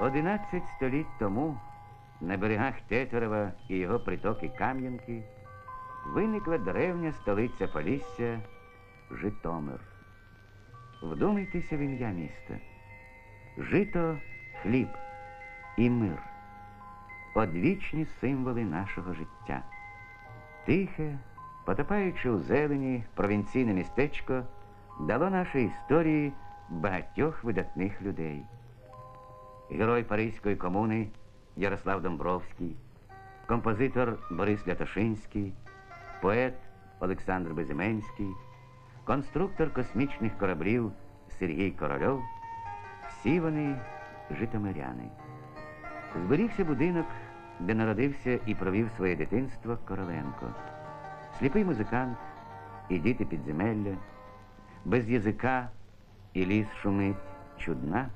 Одинадцять століть тому на берегах Тетерева і його притоки Кам'янки виникла древня столиця Полісся Житомир. Вдумайтеся в ім'я міста. Жито хліб і мир. Одвічні символи нашого життя. Тихе, потопаючи у зелені провінційне містечко, дало нашій історії багатьох видатних людей. Герой Паризької комуни Ярослав Домбровський, композитор Борис Лятошинський, поет Олександр Безіменський, конструктор космічних кораблів Сергій Корольов, всі вони житомиряни. Зберігся будинок, де народився і провів своє дитинство Короленко. Сліпий музикант і діти підземелля, без язика і ліс шумить чудна.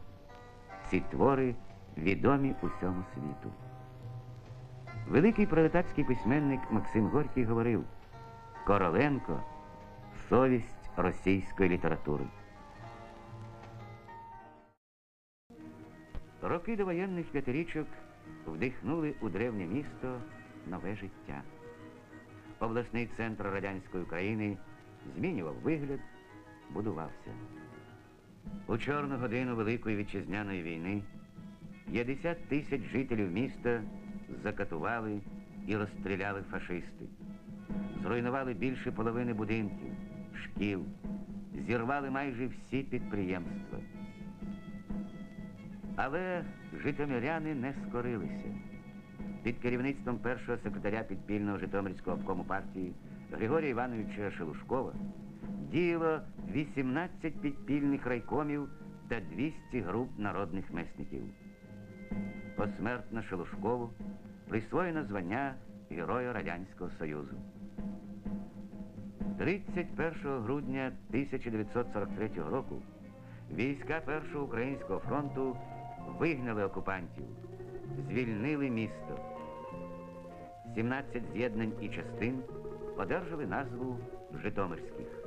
Ці твори відомі усьому світу. Великий пролетарський письменник Максим Горький говорив Короленко совість російської літератури. Роки довоєнних п'ятирічок вдихнули у древнє місто нове життя. Обласний центр радянської України змінював вигляд, будувався. У чорну годину Великої вітчизняної війни 50 тисяч жителів міста закатували і розстріляли фашисти. Зруйнували більше половини будинків, шкіл, зірвали майже всі підприємства. Але житомиряни не скорилися. Під керівництвом першого секретаря підпільного Житомирського обкому партії Григорія Івановича Шелушкова діяло 18 підпільних райкомів та 200 груп народних месників. Посмертно Шелушкову присвоєно звання Героя Радянського Союзу. 31 грудня 1943 року війська Першого українського фронту вигнали окупантів, звільнили місто. 17 з'єднань і частин одержали назву Житомирських.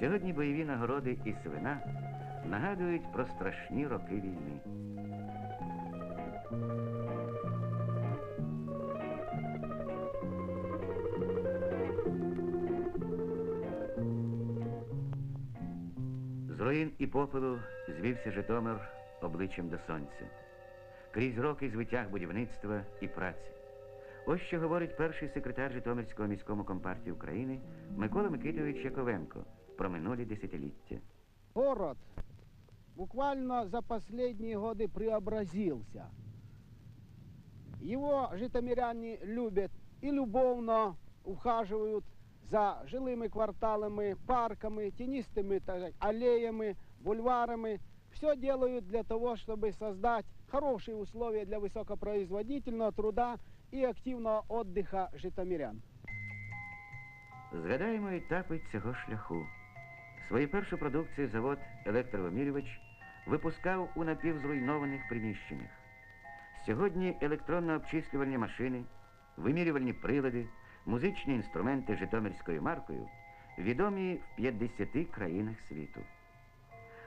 Сьогодні бойові нагороди і свина нагадують про страшні роки війни. З руїн і попелу звівся Житомир обличчям до сонця. Крізь роки звитяг будівництва і праці. Ось що говорить перший секретар Житомирського міському компартії України Микола Микитович Яковенко про минулі десятиліття. Город буквально за последние годы преобразился. Его житомиряне любят и любовно ухаживают за жилыми кварталами, парками, тенистыми так сказать, аллеями, бульварами. Все делают для того, чтобы создать хорошие условия для высокопроизводительного труда и активного отдыха житомирян. Згадаємо етапи цього шляху. Свою першу продукцію завод електровимірювач випускав у напівзруйнованих приміщеннях. Сьогодні електронно-обчислювальні машини, вимірювальні прилади, музичні інструменти Житомирською маркою відомі в 50 країнах світу.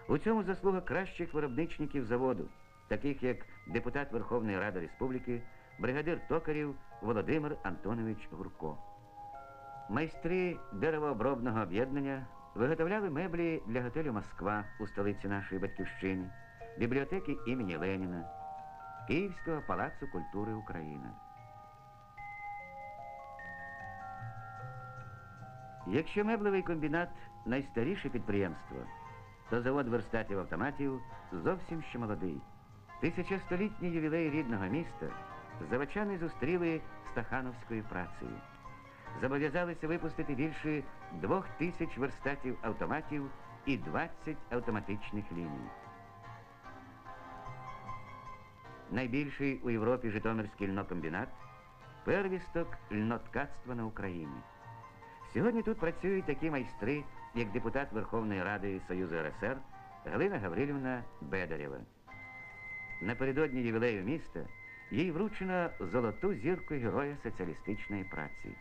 У цьому заслуга кращих виробничників заводу, таких як депутат Верховної Ради Республіки, бригадир токарів Володимир Антонович Гурко. Майстри деревообробного об'єднання виготовляли меблі для готелю Москва у столиці нашої батьківщини, бібліотеки імені Леніна, Київського палацу культури Україна. Якщо меблевий комбінат найстаріше підприємство, то завод верстатів автоматів зовсім ще молодий. Тисячостолітній ювілей рідного міста заводчани зустріли стахановською працею зобов'язалися випустити більше двох тисяч верстатів автоматів і 20 автоматичних ліній. Найбільший у Європі Житомирський льнокомбінат – первісток льноткацтва на Україні. Сьогодні тут працюють такі майстри, як депутат Верховної Ради Союзу РСР Галина Гаврилівна Бедарєва. Напередодні ювілею міста їй вручено золоту зірку Героя соціалістичної праці.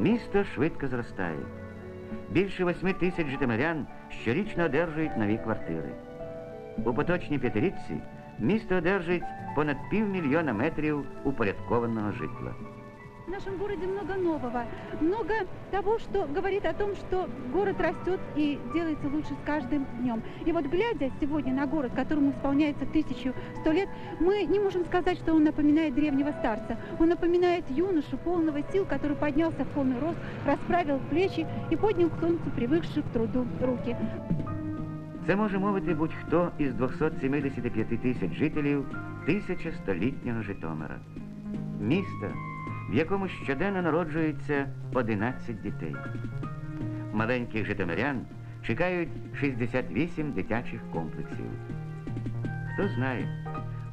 Місто швидко зростає. Більше восьми тисяч житомирян щорічно одержують нові квартири. У поточній п'ятирічці місто одержить понад півмільйона метрів упорядкованого житла. В нашем городе много нового, много того, что говорит о том, что город растет и делается лучше с каждым днем. И вот глядя сегодня на город, которому исполняется 1100 лет, мы не можем сказать, что он напоминает древнего старца. Он напоминает юношу, полного сил, который поднялся в полный рост, расправил плечи и поднял к солнцу привыкшие к труду руки. Це може мовити будь-хто із 275 тисяч жителів тисячостолітнього Житомира. Міста, в якому щоденно народжується 11 дітей. Маленьких житомирян чекають 68 дитячих комплексів. Хто знає,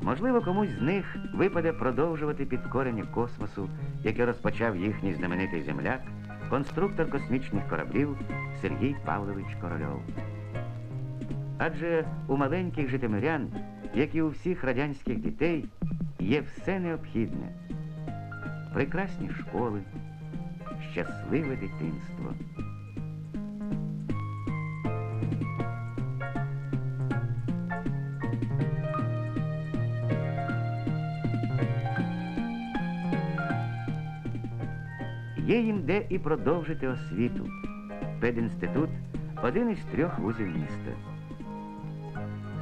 можливо, комусь з них випаде продовжувати підкорення космосу, яке розпочав їхній знаменитий земляк, конструктор космічних кораблів Сергій Павлович Корольов. Адже у маленьких житомирян, як і у всіх радянських дітей, є все необхідне. Прекрасні школи, щасливе дитинство. Є їм де і продовжити освіту. Пединститут один із трьох вузів міста.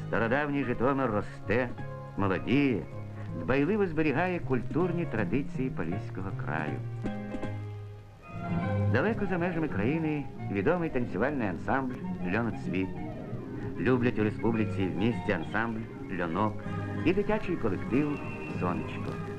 Стародавній Житомир росте, молодіє, дбайливо зберігає культурні традиції Поліського краю. Далеко за межами країни відомий танцювальний ансамбль Льоноцвіт. Люблять у республіці в місті ансамбль Льонок і дитячий колектив Сонечко.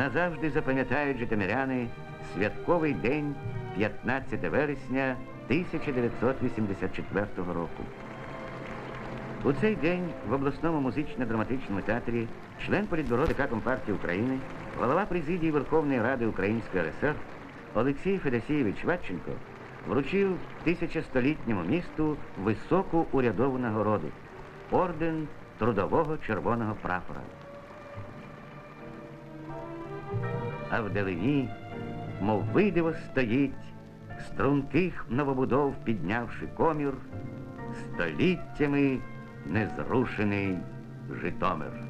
Назавжди запам'ятають житомиряни святковий день 15 вересня 1984 року. У цей день в обласному музично-драматичному театрі член політбюро ДК Компартії України, голова президії Верховної Ради Української РСР Олексій Федосійович Ватченко вручив тисячостолітньому місту високу урядову нагороду орден Трудового Червоного прапора. А вдалині, мов видиво стоїть, струнких новобудов піднявши комір, століттями незрушений Житомир.